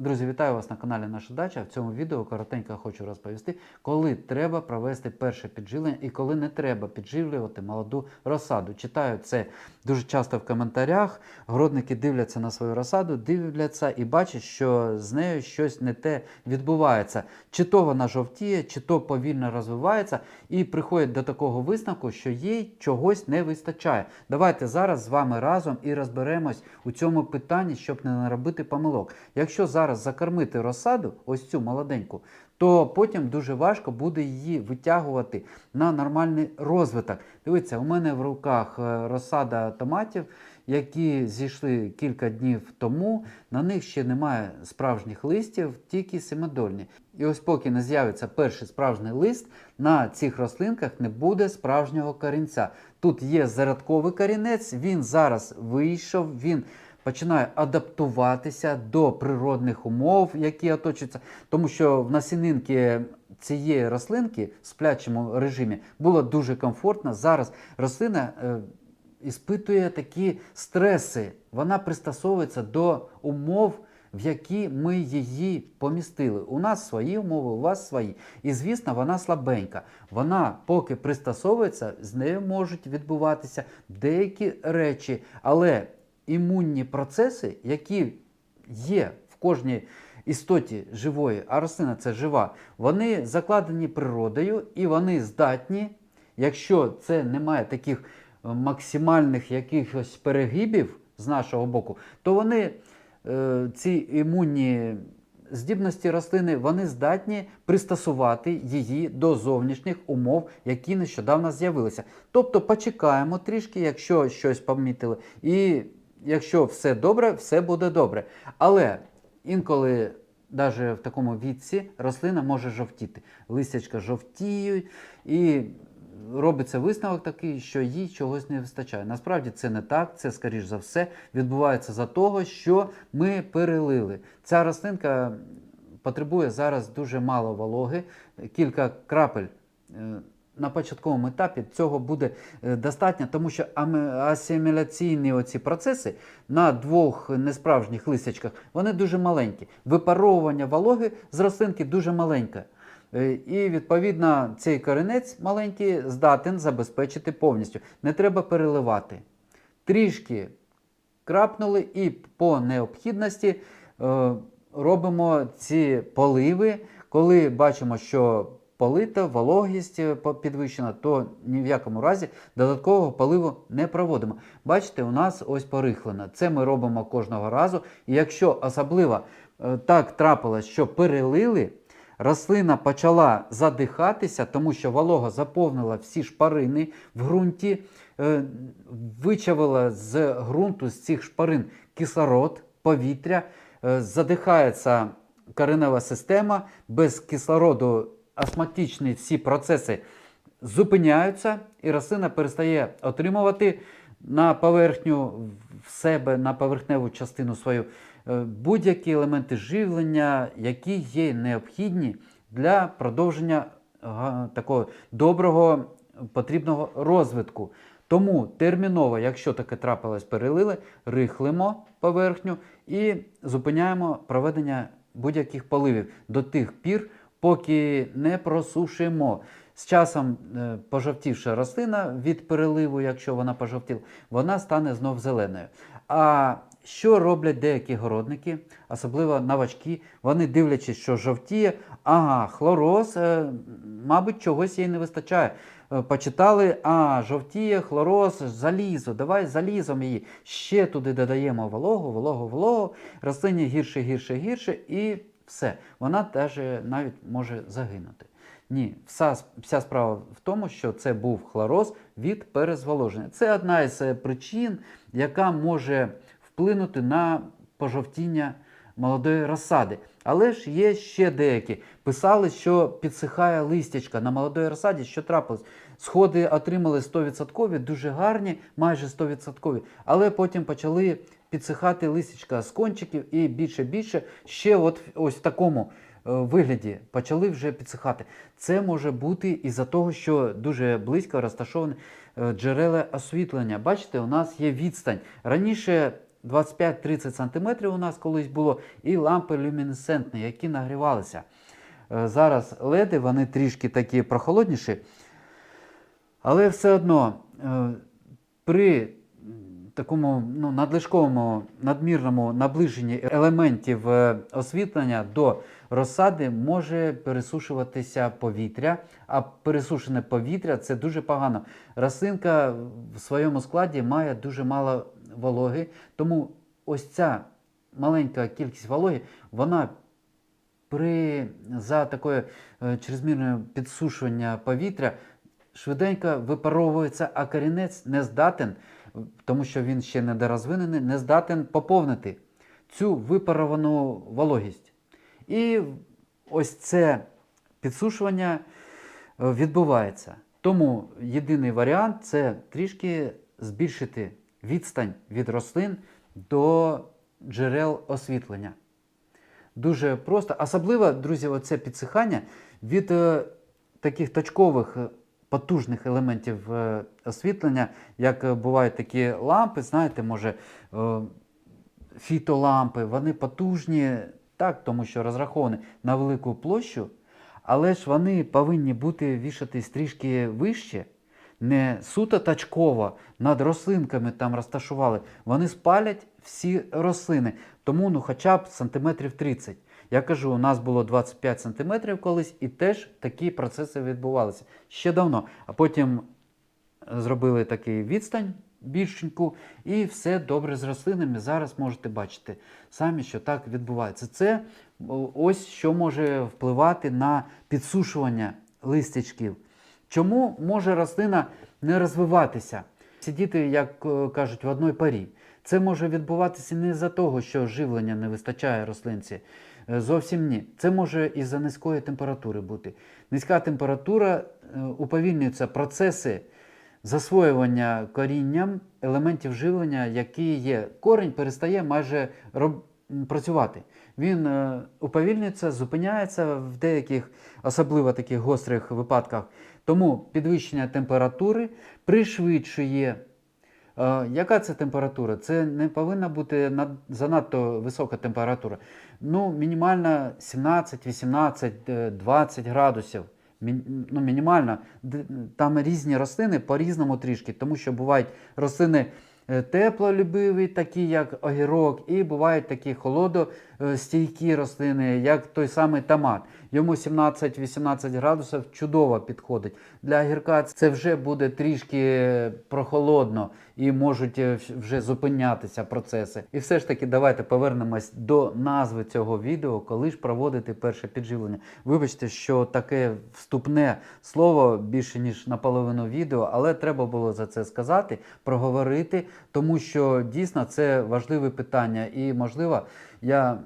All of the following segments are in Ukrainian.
Друзі, вітаю вас на каналі Наша Дача. В цьому відео коротенько хочу розповісти, коли треба провести перше підживлення і коли не треба підживлювати молоду розсаду. Читаю це дуже часто в коментарях. Городники дивляться на свою розсаду, дивляться і бачать, що з нею щось не те відбувається. Чи то вона жовтіє, чи то повільно розвивається, і приходять до такого висновку, що їй чогось не вистачає. Давайте зараз з вами разом і розберемось у цьому питанні, щоб не наробити помилок. Якщо зараз закормити розсаду, ось цю молоденьку, то потім дуже важко буде її витягувати на нормальний розвиток. Дивіться, у мене в руках е, розсада томатів, які зійшли кілька днів тому. На них ще немає справжніх листів, тільки семидольні. І ось поки не з'явиться перший справжній лист, на цих рослинках не буде справжнього корінця. Тут є зарядковий корінець, він зараз вийшов, він починає адаптуватися до природних умов, які оточуються. Тому що в насінинки цієї рослинки в сплячому режимі було дуже комфортно. Зараз рослина е, іспитує такі стреси. Вона пристосовується до умов. В які ми її помістили. У нас свої умови, у вас свої. І звісно, вона слабенька. Вона, поки пристосовується, з нею можуть відбуватися деякі речі, але імунні процеси, які є в кожній істоті живої, а рослина це жива, вони закладені природою і вони здатні, якщо це немає таких е, максимальних якихось перегибів з нашого боку, то вони, е, ці імунні здібності рослини, вони здатні пристосувати її до зовнішніх умов, які нещодавно з'явилися. Тобто почекаємо трішки, якщо щось помітили, і якщо все добре, все буде добре. Але інколи, навіть в такому віці, рослина може жовтіти. Листячка жовтіють і робиться висновок такий, що їй чогось не вистачає. Насправді це не так, це, скоріш за все, відбувається за того, що ми перелили. Ця рослинка потребує зараз дуже мало вологи, кілька крапель. На початковому етапі цього буде е, достатньо, тому що асиміляційні оці процеси на двох несправжніх листячках вони дуже маленькі. Випаровування вологи з рослинки дуже маленьке. Е, І відповідно цей коренець маленький здатен забезпечити повністю. Не треба переливати. Трішки крапнули і по необхідності е, робимо ці поливи. Коли бачимо, що полита, вологість е, підвищена, то ні в якому разі додаткового поливу не проводимо. Бачите, у нас ось порихлено. Це ми робимо кожного разу. І якщо особливо е, так трапилось, що перелили, рослина почала задихатися, тому що волога заповнила всі шпарини в ґрунті, е, вичавила з ґрунту з цих шпарин кислород, повітря, задихається коренева система, без кислороду астматичні всі процеси зупиняються, і рослина перестає отримувати на поверхню в себе, на поверхневу частину свою е, будь-які елементи живлення, які є необхідні для продовження такого доброго потрібного розвитку. Тому терміново, якщо таке трапилось, перелили, рихлимо поверхню і зупиняємо проведення будь-яких поливів до тих пір, поки не просушимо. З часом е, пожовтівша рослина від переливу, якщо вона пожовтіла, вона стане знов зеленою. А що роблять деякі городники, особливо новачки, вони дивлячись, що жовтіє, ага, хлороз, е, мабуть, чогось їй не вистачає. Е, Почитали, а жовтіє, хлороз, залізо, давай залізом її. Ще туди додаємо вологу, вологу, вологу, рослині гірше, гірше, гірше, і все. Вона теж навіть може загинути. Ні, вся, вся справа в тому, що це був хлороз від перезволоження. Це одна із е, причин, яка може вплинути на пожовтіння молодої розсади. Але ж є ще деякі. Писали, що підсихає листячка на молодої розсаді, що трапилось. Сходи отримали 100%, дуже гарні, майже 100%, але потім почали підсихати листячка з кончиків і більше-більше ще от ось в такому е, вигляді почали вже підсихати. Це може бути із-за того, що дуже близько розташовані е, джерела освітлення. Бачите, у нас є відстань. Раніше 25-30 см у нас колись було, і лампи люмінесцентні, які нагрівалися. Е, Зараз леди, вони трішки такі прохолодніші, але все одно при такому ну, надлишковому надмірному наближенні елементів е, освітлення до розсади може пересушуватися повітря, а пересушене повітря це дуже погано. Рослинка в своєму складі має дуже мало вологи, тому ось ця маленька кількість вологи, вона при за такою е, чрезмірною підсушування повітря швиденько випаровується, а корінець не здатен, тому що він ще недорозвинений, не здатен поповнити цю випаровану вологість. І ось це підсушування е, відбувається. Тому єдиний варіант це трішки збільшити відстань від рослин до джерел освітлення. Дуже просто. Особливо, друзі, оце підсихання від е, таких точкових е, потужних елементів е, освітлення, як е, бувають такі лампи, знаєте, може, е, фітолампи, вони потужні, так, тому що розраховані на велику площу, але ж вони повинні бути вішатись трішки вище, не суто точково над рослинками там розташували. Вони спалять всі рослини, тому ну, хоча б сантиметрів 30. Я кажу, у нас було 25 сантиметрів колись, і теж такі процеси відбувалися ще давно. А потім зробили такий відстань більшеньку, і все добре з рослинами. Зараз можете бачити самі, що так відбувається. Це ось що може впливати на підсушування листячків. Чому може рослина не розвиватися? Сидіти, як е, кажуть, в одній парі. Це може відбуватися не за того, що живлення не вистачає рослинці. Е, Зовсім ні. Це може із-за низької температури бути. Низька температура е, уповільнюються процеси засвоювання корінням елементів живлення, які є. Корінь перестає майже роб... працювати. Він е, уповільнюється, зупиняється в деяких, особливо таких гострих випадках. Тому підвищення температури пришвидшує. Яка це температура? Це не повинна бути занадто висока температура. Ну, мінімальна 17, 18, е, 20 градусів. Ну, мінімальна. Там різні рослини по-різному трішки, тому що бувають рослини е, теплолюбиві, такі як огірок, і бувають такі холодостійкі рослини, як той самий томат. Йому 17-18 градусів чудово підходить. Для огірка це вже буде трішки прохолодно і можуть е, вже зупинятися процеси. І все ж таки, давайте повернемось до назви цього відео, коли ж проводити перше підживлення. Вибачте, що таке вступне слово більше ніж наполовину відео, але треба було за це сказати, проговорити, тому що дійсно це важливе питання, і можливо, я.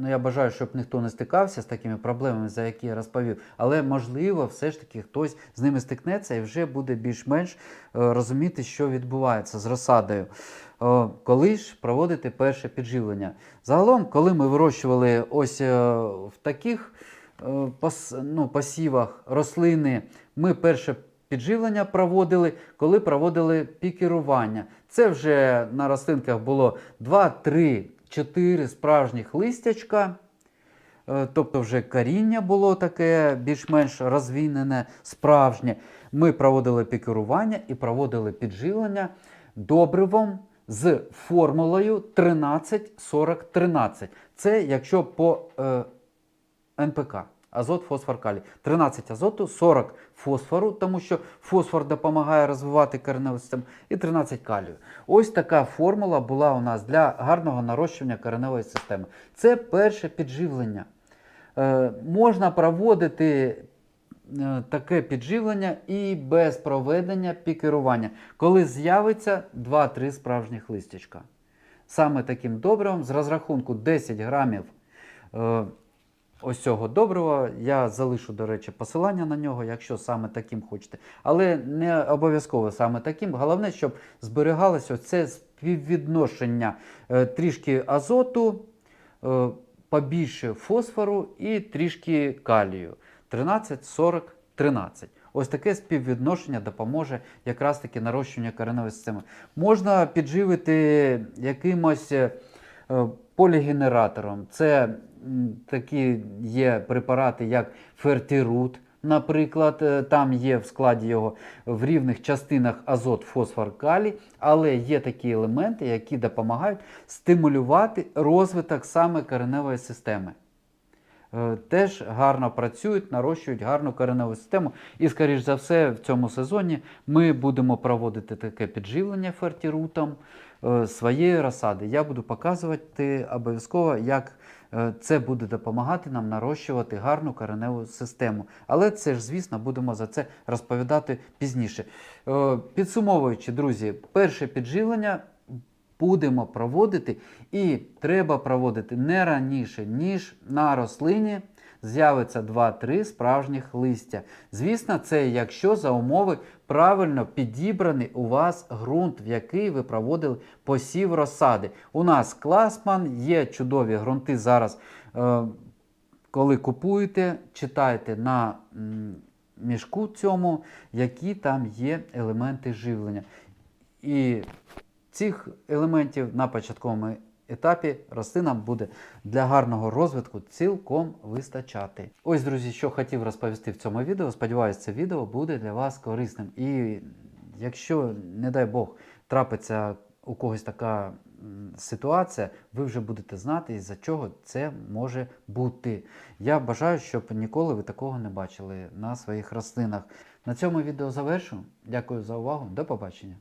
Ну, я бажаю, щоб ніхто не стикався з такими проблемами, за які я розповів. Але можливо, все ж таки хтось з ними стикнеться і вже буде більш-менш е, розуміти, що відбувається з розсадою. Е, Коли ж проводити перше підживлення? Загалом, коли ми вирощували ось е, в таких ну, посівах рослини, ми перше підживлення проводили, коли проводили пікерування. Це вже на рослинках було 2, 3, 4 справжніх листячка. Е, Тобто вже коріння було таке більш-менш розвінене, справжнє. Ми проводили пікерування і проводили підживлення добривом з формулою 13-40-13. Це якщо по е, НПК. Азот, фосфор, калій. 13 азоту, 40 фосфору, тому що фосфор допомагає розвивати кореневу систему, і 13 калію. Ось така формула була у нас для гарного нарощування кореневої системи. Це перше підживлення. Е, можна проводити е, таке підживлення і без проведення пікерування, коли з'явиться 2-3 справжніх листячка. Саме таким добривом з розрахунку 10 грамів е, ось цього добрива. Я залишу, до речі, посилання на нього, якщо саме таким хочете. Але не обов'язково саме таким. Головне, щоб зберігалося це співвідношення е, трішки азоту, е, побільше фосфору і трішки калію. 13, 40, 13. Ось таке співвідношення допоможе якраз таки нарощуванню кореневої системи. Можна підживити якимось е, полігенератором. Це такі є препарати, як фертирут. Наприклад, е, там є в складі його в рівних частинах азот, фосфор, калій, але є такі елементи, які допомагають стимулювати розвиток саме кореневої системи. Е, Теж гарно працюють, нарощують гарну кореневу систему. І, скоріш за все, в цьому сезоні ми будемо проводити таке підживлення фертірутом своєї розсади. Я буду показувати обов'язково, як е, це буде допомагати нам нарощувати гарну кореневу систему. Але це ж, звісно, будемо за це розповідати пізніше. Е, Підсумовуючи, друзі, перше підживлення будемо проводити, і треба проводити не раніше, ніж на рослині з'явиться 2-3 справжніх листя. Звісно, це якщо за умови правильно підібраний у вас ґрунт, в який ви проводили посів розсади. У нас класман, є чудові ґрунти зараз. Е, коли купуєте, читайте на мішку цьому, які там є елементи живлення. І цих елементів на початковому етапі рослинам буде для гарного розвитку цілком вистачати. Ось, друзі, що хотів розповісти в цьому відео. Сподіваюсь, це відео буде для вас корисним. І якщо, не дай Бог, трапиться у когось така ситуація, ви вже будете знати, із-за чого це може бути. Я бажаю, щоб ніколи ви такого не бачили на своїх рослинах. На цьому відео завершу. Дякую за увагу. До побачення.